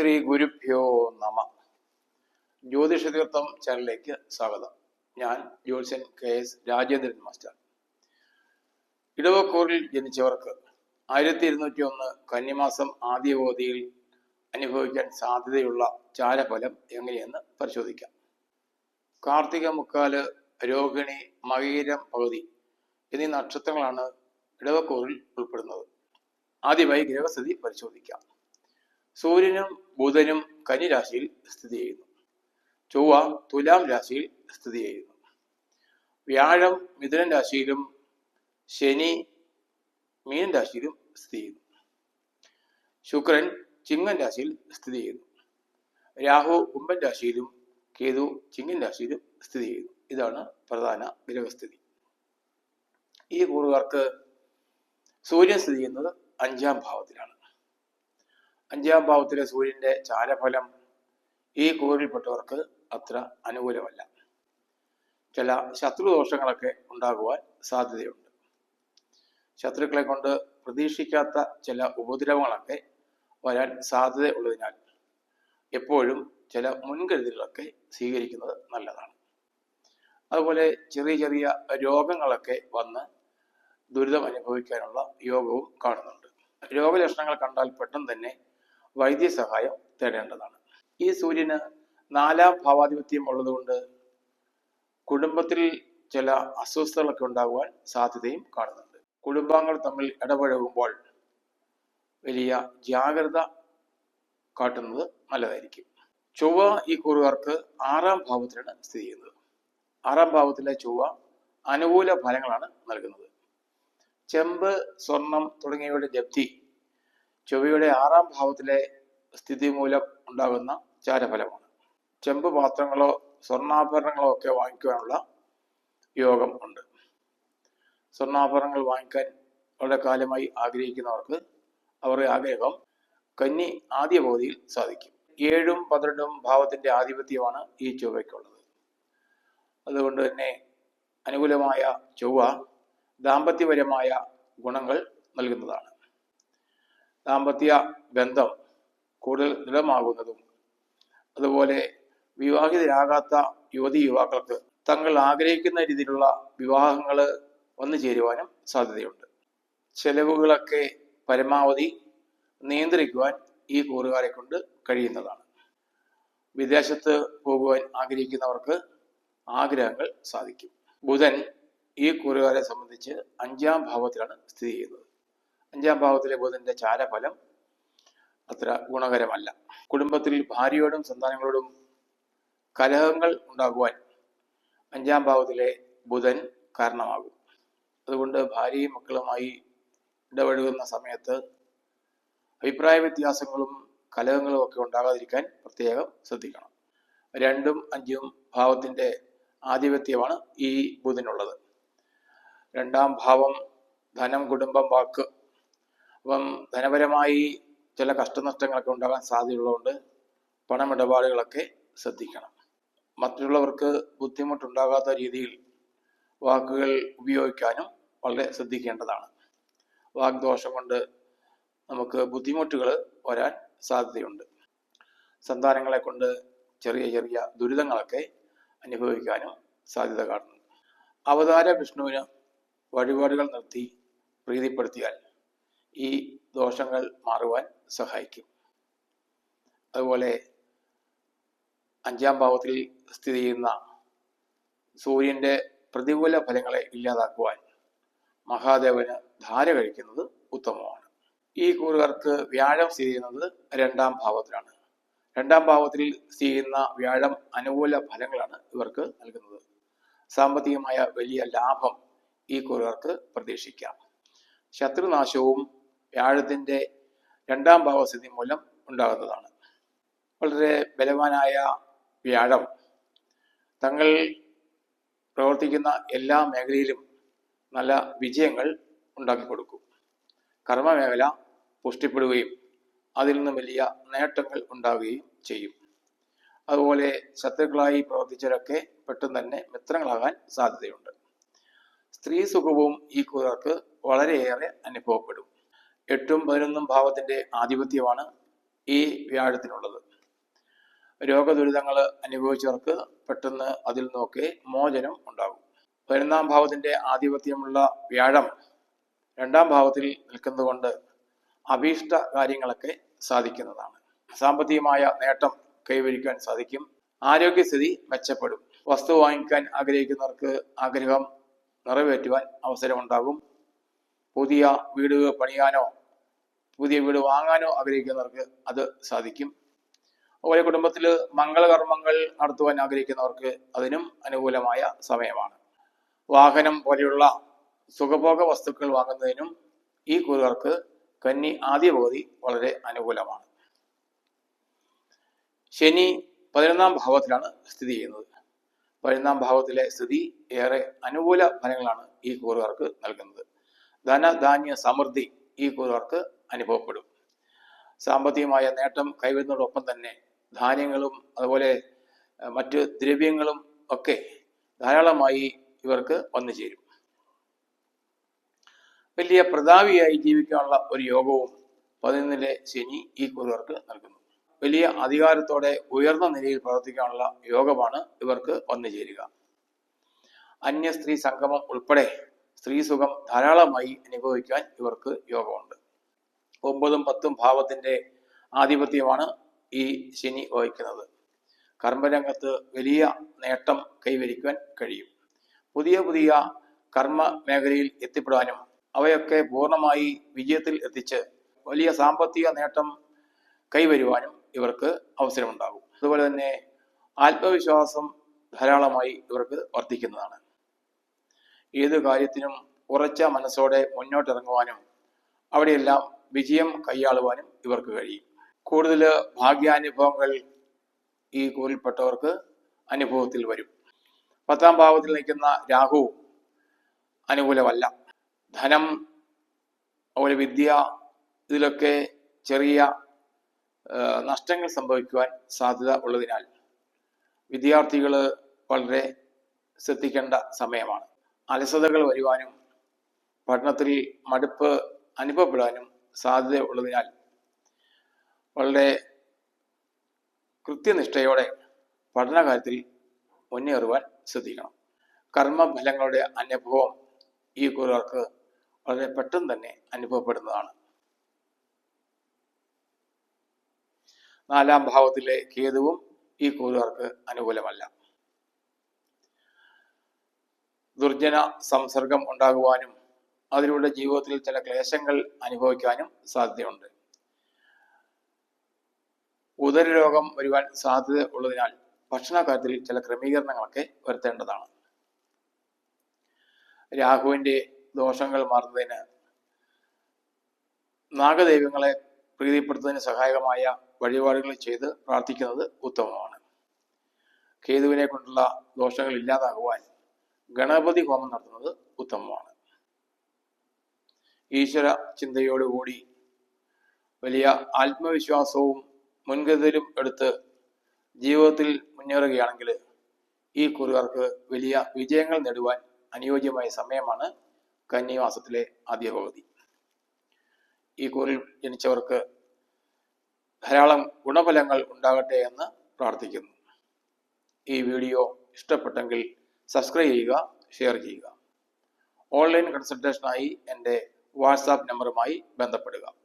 ശ്രീ ഗുരുഭ്യോ നമ. ജ്യോതിഷ തീർത്ഥം ചാനലിലേക്ക് സ്വാഗതം. ഞാൻ ജ്യോത്സ്യൻ കെ എസ് രാജേന്ദ്രൻ മാസ്റ്റർ. ഇടവക്കൂറിൽ ജനിച്ചവർക്ക് ആയിരത്തി ഇരുന്നൂറ്റി ഒന്ന് കന്നിമാസം ആദ്യ അവധിയിൽ അനുഭവിക്കാൻ സാധ്യതയുള്ള ചാരഫലം എങ്ങനെയെന്ന് പരിശോധിക്കാം. കാർത്തിക മുക്കാൽ രോഹിണി മകീരം പകുതി എന്നീ നക്ഷത്രങ്ങളാണ് ഇടവക്കൂറിൽ ഉൾപ്പെടുന്നത്. ആദ്യമായി ഗ്രഹസ്ഥിതി പരിശോധിക്കാം. സൂര്യനും ബുധനും കന്നിരാശിയിൽ സ്ഥിതി ചെയ്യുന്നു. ചൊവ്വ തുലാം രാശിയിൽ സ്ഥിതി ചെയ്യുന്നു. വ്യാഴം മിഥുനൻ രാശിയിലും ശനി മീനൻ രാശിയിലും സ്ഥിതി ചെയ്യുന്നു. ശുക്രൻ ചിങ്ങൻ രാശിയിൽ സ്ഥിതി ചെയ്യുന്നു. രാഹു കുംഭൻ രാശിയിലും കേതു ചിങ്ങൻ രാശിയിലും സ്ഥിതി ചെയ്യുന്നു. ഇതാണ് പ്രധാന ഗ്രഹസ്ഥിതി. ഈ കൂറുകാർക്ക് സൂര്യൻ സ്ഥിതി ചെയ്യുന്നത് അഞ്ചാം ഭാവത്തിലാണ്. അഞ്ചാം ഭാവത്തിലെ സൂര്യന്റെ ചാരഫലം ഈ കൂറിൽപ്പെട്ടവർക്ക് അത്ര അനുകൂലമല്ല. ചില ശത്രുദോഷങ്ങളൊക്കെ ഉണ്ടാകുവാൻ സാധ്യതയുണ്ട്. ശത്രുക്കളെ കൊണ്ട് പ്രതീക്ഷിക്കാത്ത ചില ഉപദ്രവങ്ങളൊക്കെ വരാൻ സാധ്യത ഉള്ളതിനാൽ എപ്പോഴും ചില മുൻകരുതലുകളൊക്കെ സ്വീകരിക്കുന്നത് നല്ലതാണ്. അതുപോലെ ചെറിയ ചെറിയ രോഗങ്ങളൊക്കെ വന്ന് ദുരിതം അനുഭവിക്കാനുള്ള യോഗവും കാണുന്നുണ്ട്. രോഗലക്ഷണങ്ങൾ കണ്ടാൽ പെട്ടെന്ന് തന്നെ വൈദ്യസഹായം തേടേണ്ടതാണ്. ഈ സൂര്യന് നാലാം ഭാവാധിപത്യം ഉള്ളതുകൊണ്ട് കുടുംബത്തിൽ ചില അസ്വസ്ഥതകളൊക്കെ ഉണ്ടാകുവാൻ സാധ്യതയും കാണുന്നുണ്ട്. കുടുംബാംഗങ്ങൾ തമ്മിൽ ഇടപഴകുമ്പോൾ വലിയ ജാഗ്രത കാട്ടുന്നത് നല്ലതായിരിക്കും. ചൊവ്വ ഈ കുറുകാർക്ക് ആറാം ഭാവത്തിലാണ് സ്ഥിതി ചെയ്യുന്നത്. ആറാം ഭാവത്തിലെ ചൊവ്വ അനുകൂല ഫലങ്ങളാണ് നൽകുന്നത്. ചെമ്പ് സ്വർണം തുടങ്ങിയവയുടെ ജപ്തി ചൊവ്വയുടെ ആറാം ഭാവത്തിലെ സ്ഥിതി മൂലം ഉണ്ടാകുന്ന ചാരഫലമാണ്. ചെമ്പ് പാത്രങ്ങളോ സ്വർണാഭരണങ്ങളോ ഒക്കെ വാങ്ങിക്കുവാനുള്ള യോഗം ഉണ്ട്. സ്വർണാഭരണങ്ങൾ വാങ്ങിക്കാൻ വളരെ കാലമായി ആഗ്രഹിക്കുന്നവർക്ക് അവരുടെ ആഗ്രഹം കന്നി ആദ്യ പകുതിയിൽ സാധിക്കും. ഏഴും പന്ത്രണ്ടും ഭാവത്തിന്റെ ആധിപത്യമാണ് ഈ ചൊവ്വയ്ക്കുള്ളത്. അതുകൊണ്ട് തന്നെ അനുകൂലമായ ചൊവ്വ ദാമ്പത്യപരമായ ഗുണങ്ങൾ നൽകുന്നതാണ്. ദാമ്പത്യ ബന്ധം കൂടുതൽ ദൃഢമാകുന്നതും അതുപോലെ വിവാഹിതരാകാത്ത യുവതി യുവാക്കൾക്ക് തങ്ങൾ ആഗ്രഹിക്കുന്ന രീതിയിലുള്ള വിവാഹങ്ങൾ വന്നു ചേരുവാനും സാധ്യതയുണ്ട്. ചെലവുകളൊക്കെ പരമാവധി നിയന്ത്രിക്കുവാൻ ഈ കൂറുകാരെ കൊണ്ട് കഴിയുന്നതാണ്. വിദേശത്ത് പോകുവാൻ ആഗ്രഹിക്കുന്നവർക്ക് ആഗ്രഹങ്ങൾ സാധിക്കും. ബുധൻ ഈ കൂറുകാരെ സംബന്ധിച്ച് അഞ്ചാം ഭാവത്തിലാണ് സ്ഥിതി ചെയ്യുന്നത്. അഞ്ചാം ഭാവത്തിലെ ബുധന്റെ ചാരഫലം അത്ര ഗുണകരമല്ല. കുടുംബത്തിൽ ഭാര്യയോടും സന്താനങ്ങളോടും കലഹങ്ങൾ ഉണ്ടാകുവാൻ അഞ്ചാം ഭാവത്തിലെ ബുധൻ കാരണമാകും. അതുകൊണ്ട് ഭാര്യയും മക്കളുമായി ഇടപഴകുന്ന സമയത്ത് അഭിപ്രായ വ്യത്യാസങ്ങളും കലഹങ്ങളും ഒക്കെ ഉണ്ടാകാതിരിക്കാൻ പ്രത്യേകം ശ്രദ്ധിക്കണം. രണ്ടും അഞ്ചും ഭാവത്തിന്റെ ആധിപത്യമാണ് ഈ ബുധനുള്ളത്. രണ്ടാം ഭാവം ധനം കുടുംബം വാക്ക് അപ്പം ധനപരമായി ചില കഷ്ടനഷ്ടങ്ങളൊക്കെ ഉണ്ടാകാൻ സാധ്യതയുള്ളതുകൊണ്ട് പണമിടപാടുകളൊക്കെ ശ്രദ്ധിക്കണം. മറ്റുള്ളവർക്ക് ബുദ്ധിമുട്ടുണ്ടാകാത്ത രീതിയിൽ വാക്കുകൾ ഉപയോഗിക്കാനും വളരെ ശ്രദ്ധിക്കേണ്ടതാണ്. വാഗ്ദോഷം കൊണ്ട് നമുക്ക് ബുദ്ധിമുട്ടുകൾ വരാൻ സാധ്യതയുണ്ട്. സന്താനങ്ങളെ കൊണ്ട് ചെറിയ ചെറിയ ദുരിതങ്ങളൊക്കെ അനുഭവിക്കാനും സാധ്യത കാണുന്നു അവതാര വിഷ്ണുവിന് വഴിപാടുകൾ നിർത്തി പ്രീതിപ്പെടുത്തിയാൽ ഈ ദോഷങ്ങൾ മാറുവാൻ സഹായിക്കും. അതുപോലെ അഞ്ചാം ഭാവത്തിൽ സ്ഥിതി ചെയ്യുന്ന സൂര്യന്റെ പ്രതികൂല ഫലങ്ങളെ ഇല്ലാതാക്കുവാൻ മഹാദേവന് ധാര കഴിക്കുന്നത് ഉത്തമമാണ്. ഈ കൂറുകാർക്ക് വ്യാഴം സ്ഥിതി ചെയ്യുന്നത് രണ്ടാം ഭാവത്തിലാണ്. രണ്ടാം ഭാവത്തിൽ സ്ഥിതി ചെയ്യുന്ന വ്യാഴം അനുകൂല ഫലങ്ങളാണ് ഇവർക്ക് നൽകുന്നത്. സാമ്പത്തികമായ വലിയ ലാഭം ഈ കൂറുകാർക്ക് പ്രതീക്ഷിക്കാം. ശത്രുനാശവും വ്യാഴത്തിന്റെ രണ്ടാം ഭാവസ്ഥിതി മൂലം ഉണ്ടാകുന്നതാണ്. വളരെ ബലവാനായ വ്യാഴം തങ്ങൾ പ്രവർത്തിക്കുന്ന എല്ലാ മേഖലയിലും നല്ല വിജയങ്ങൾ ഉണ്ടാക്കി കൊടുക്കും. കർമ്മമേഖല പുഷ്ടിപ്പെടുകയും അതിൽ നിന്നും വലിയ നേട്ടങ്ങൾ ഉണ്ടാവുകയും ചെയ്യും. അതുപോലെ ശത്രുക്കളായി പ്രവർത്തിച്ചവരൊക്കെ പെട്ടെന്ന് തന്നെ മിത്രങ്ങളാകാൻ സാധ്യതയുണ്ട്. സ്ത്രീ സുഖവും ഈ കുതിർക്ക് വളരെയേറെ അനുഭവപ്പെടും. എട്ടും പതിനൊന്നും ഭാവത്തിന്റെ ആധിപത്യമാണ് ഈ വ്യാഴത്തിനുള്ളത്. രോഗദുരിതങ്ങൾ അനുഭവിച്ചവർക്ക് പെട്ടെന്ന് അതിൽ നിന്നൊക്കെ മോചനം ഉണ്ടാകും. പതിനൊന്നാം ഭാവത്തിന്റെ ആധിപത്യമുള്ള വ്യാഴം രണ്ടാം ഭാവത്തിൽ നിൽക്കുന്നതുകൊണ്ട് അഭീഷ്ട കാര്യങ്ങളൊക്കെ സാധിക്കുന്നതാണ്. സാമ്പത്തികമായ നേട്ടം കൈവരിക്കാൻ സാധിക്കും. ആരോഗ്യസ്ഥിതി മെച്ചപ്പെടും. വസ്തു വാങ്ങിക്കാൻ ആഗ്രഹിക്കുന്നവർക്ക് ആഗ്രഹം നിറവേറ്റുവാൻ അവസരമുണ്ടാകും. പുതിയ വീട് പണിയാനോ പുതിയ വീട് വാങ്ങാനോ ആഗ്രഹിക്കുന്നവർക്ക് അത് സാധിക്കും. അതുപോലെ കുടുംബത്തിൽ മംഗളകർമ്മങ്ങൾ നടത്തുവാൻ ആഗ്രഹിക്കുന്നവർക്ക് അതിനും അനുകൂലമായ സമയമാണ്. വാഹനം പോലെയുള്ള സുഖഭോഗ വസ്തുക്കൾ വാങ്ങുന്നതിനും ഈ കൂറുകാർക്ക് കന്നി ആദ്യ പകുതി വളരെ അനുകൂലമാണ്. ശനി പതിനൊന്നാം ഭാവത്തിലാണ് സ്ഥിതി ചെയ്യുന്നത്. പതിനൊന്നാം ഭാവത്തിലെ സ്ഥിതി ഏറെ അനുകൂല ഫലങ്ങളാണ് ഈ കൂറുകാർക്ക് നൽകുന്നത്. ധനധാന്യ സമൃദ്ധി ഈ കൂറുകാർക്ക് അനുഭവപ്പെടും. സാമ്പത്തികമായ നേട്ടം കൈവരുന്നതോടൊപ്പം തന്നെ ധാന്യങ്ങളും അതുപോലെ മറ്റ് ദ്രവ്യങ്ങളും ഒക്കെ ധാരാളമായി ഇവർക്ക് വന്നു ചേരും. വലിയ പ്രതാവിയായി ജീവിക്കാനുള്ള ഒരു യോഗവും പതിനൊന്നിലെ ശനി ഈ കുറുവർക്ക് നൽകുന്നു. വലിയ അധികാരത്തോടെ ഉയർന്ന നിലയിൽ പ്രവർത്തിക്കാനുള്ള യോഗമാണ് ഇവർക്ക് വന്നു ചേരുക. അന്യ സ്ത്രീ സംഗമം ഉൾപ്പെടെ സ്ത്രീ സുഖം ധാരാളമായി അനുഭവിക്കാൻ ഇവർക്ക് യോഗമുണ്ട്. ഒമ്പതും പത്തും ഭാവത്തിന്റെ ആധിപത്യമാണ് ഈ ശനി വഹിക്കുന്നത്. കർമ്മരംഗത്ത് വലിയ നേട്ടം കൈവരിക്കാൻ കഴിയും. പുതിയ പുതിയ കർമ്മ മേഖലയിൽ എത്തിപ്പെടാനും അവയൊക്കെ പൂർണമായി വിജയത്തിൽ എത്തിച്ച് വലിയ സാമ്പത്തിക നേട്ടം കൈവരുവാനും ഇവർക്ക് അവസരമുണ്ടാകും. അതുപോലെ തന്നെ ആത്മവിശ്വാസം ധാരാളമായി ഇവർക്ക് വർദ്ധിക്കുന്നതാണ്. ഏത് കാര്യത്തിനും ഉറച്ച മനസ്സോടെ മുന്നോട്ടിറങ്ങുവാനും അവിടെയെല്ലാം വിജയം കൈയാളുവാനും ഇവർക്ക് കഴിയും. കൂടുതൽ ഭാഗ്യാനുഭവങ്ങൾ ഈ കൂറിൽപ്പെട്ടവർക്ക് അനുഭവത്തിൽ വരും. പത്താം ഭാവത്തിൽ നിൽക്കുന്ന രാഹു അനുകൂലമല്ല. ധനം അതുപോലെ വിദ്യ ഇതിലൊക്കെ ചെറിയ നഷ്ടങ്ങൾ സംഭവിക്കുവാൻ സാധ്യത ഉള്ളതിനാൽ വിദ്യാർത്ഥികൾ വളരെ ശ്രദ്ധിക്കേണ്ട സമയമാണ്. അലസതകൾ വരുവാനും പഠനത്തിൽ മടുപ്പ് അനുഭവപ്പെടാനും സാധ്യത ഉള്ളതിനാൽ വളരെ കൃത്യനിഷ്ഠയോടെ പഠനകാര്യത്തിൽ മുന്നേറുവാൻ ശ്രദ്ധിക്കണം. കർമ്മഫലങ്ങളുടെ അനുഭവം ഈ കുറുകാർക്ക് വളരെ പെട്ടെന്ന് തന്നെ അനുഭവപ്പെടുന്നതാണ്. നാലാം ഭാവത്തിലെ കേതുവും ഈ കൂറുകാർക്ക് അനുകൂലമല്ല. ദുർജന സംസർഗം ഉണ്ടാകുവാനും അതിലൂടെ ജീവിതത്തിൽ ചില ക്ലേശങ്ങൾ അനുഭവിക്കാനും സാധ്യതയുണ്ട്. ഉദരരോഗം വരുവാൻ സാധ്യത ഉള്ളതിനാൽ ഭക്ഷണകാര്യത്തിൽ ചില ക്രമീകരണങ്ങളൊക്കെ വരുത്തേണ്ടതാണ്. രാഹുവിന്റെ ദോഷങ്ങൾ മാറുന്നതിന് നാഗദൈവങ്ങളെ പ്രീതിപ്പെടുത്തുന്നതിന് സഹായകമായ വഴിപാടുകൾ ചെയ്ത് പ്രാർത്ഥിക്കുന്നത് ഉത്തമമാണ്. കേതുവിനെ കൊണ്ടുള്ള ദോഷങ്ങൾ ഇല്ലാതാകുവാൻ ഗണപതി ഹോമം നടത്തുന്നത് ഉത്തമമാണ്. ഈശ്വര ചിന്തയോടുകൂടി വലിയ ആത്മവിശ്വാസവും മുൻകരുതലും എടുത്ത് ജീവിതത്തിൽ മുന്നേറുകയാണെങ്കിൽ ഈ കുറുകാർക്ക് വലിയ വിജയങ്ങൾ നേടുവാൻ അനുയോജ്യമായ സമയമാണ് കന്നിമാസത്തിലെ ആദ്യ പകുതി. ഈ കൂറിൽ ജനിച്ചവർക്ക് ധാരാളം ഗുണഫലങ്ങൾ ഉണ്ടാകട്ടെ എന്ന് പ്രാർത്ഥിക്കുന്നു. ഈ വീഡിയോ ഇഷ്ടപ്പെട്ടെങ്കിൽ സബ്സ്ക്രൈബ് ചെയ്യുക ഷെയർ ചെയ്യുക. ഓൺലൈൻ കൺസൾട്ടേഷനായി എന്റെ വാട്സാപ്പ് നമ്പറുമായി ബന്ധപ്പെടുക.